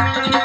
હે એવું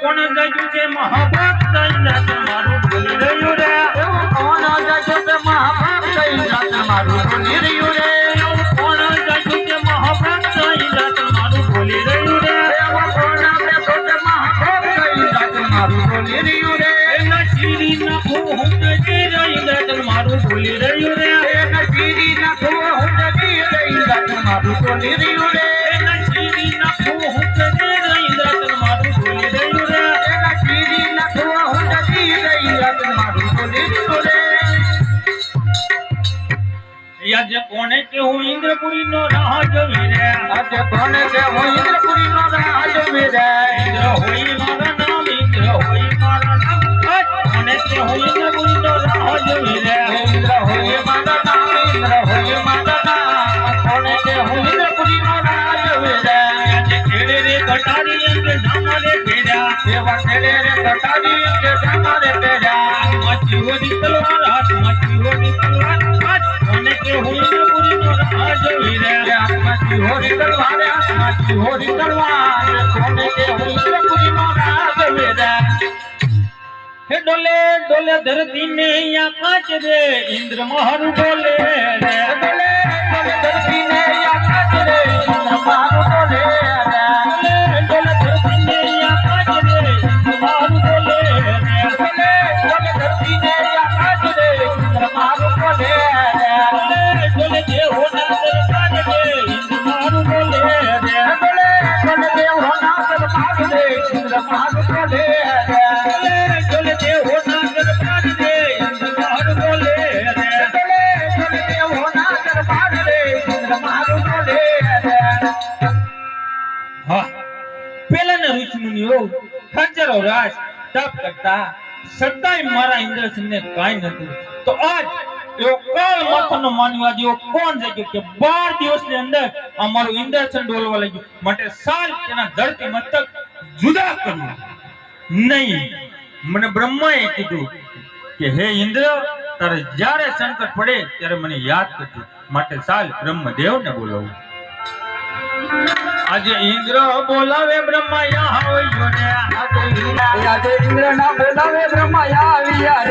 કોણ જાગ્યું છે મહાભક્ત? ઇન્દ્ર મારું ભૂલી રહ્યું રે. કોણ જશે તે મહાભક્ત? ઇન્દ્ર મારું ભૂલી રહ્યું રે. કોણ જાગ્યું છે મહાભાગ મહાભક્ત જાત મારું ભૂલી રહ્યું રે. કોણ બેઠો તે મહાભક્ત? ઇન્દ્ર મારું ભૂલી રહ્યું રે. એના ચીરી નાખું હું જતી રહી ઇન્દ્ર મારું ભૂલી રહ્યું રે. એને ચીરી નાખો હું જતી રે ઇન્દ્ર મારું ભૂલી રહ્યું રે. આજે કોને કે હું ઇન્દ્રપુરી નો રાહ જોઈ રે આજે કોને કે હું ઇન્દ્રપુરી નો રાજ રે ઇન્દ્ર હોય મારા નામ ઇન્દ્ર હોય મારા નામ કોને કે હું ઇન્દ્રપુરી નો રાહ જોઈ રે ઇન્દ્ર હોય મારા નામ ઇન્દ્ર હોય મારા નામ કોને કે હું ઇન્દ્રપુરી નો રાજ મેરે આજે ખેડે રે કટારી હોરી તલવાર કોને કે હું ઇન્દ્રપુરી નો રાજ મેરે હે ડોલે ડોલે ધરતી ને કાચ રે ઇન્દ્ર મારું બોલે રે બોલે પેલાના ઋષિમુનિઓ હજારો રાજ તપ કરતા તો આજ એવો કાળ માથાનો માનવા જેવો કોણ છે કે બાર દિવસની અંદર અમારું ઇન્દ્રસન ડોલવા લાગ્યું? માટે સાલ તેના ધરતી મસ્તક જુદા કર્યું. નહીં. મને બ્રહ્માએ કીધું કે, હે ઇન્દ્ર, તારે જ્યારે સંકટ પડે ત્યારે મને યાદ કરજો. માટે સાલ બ્રહ્મદેવને બોલાવું. આજે ઇન્દ્ર બોલાવે બ્રહ્મા આજે ઇન્દ્ર ના બોલાવે બ્રહ્મા આવ્યા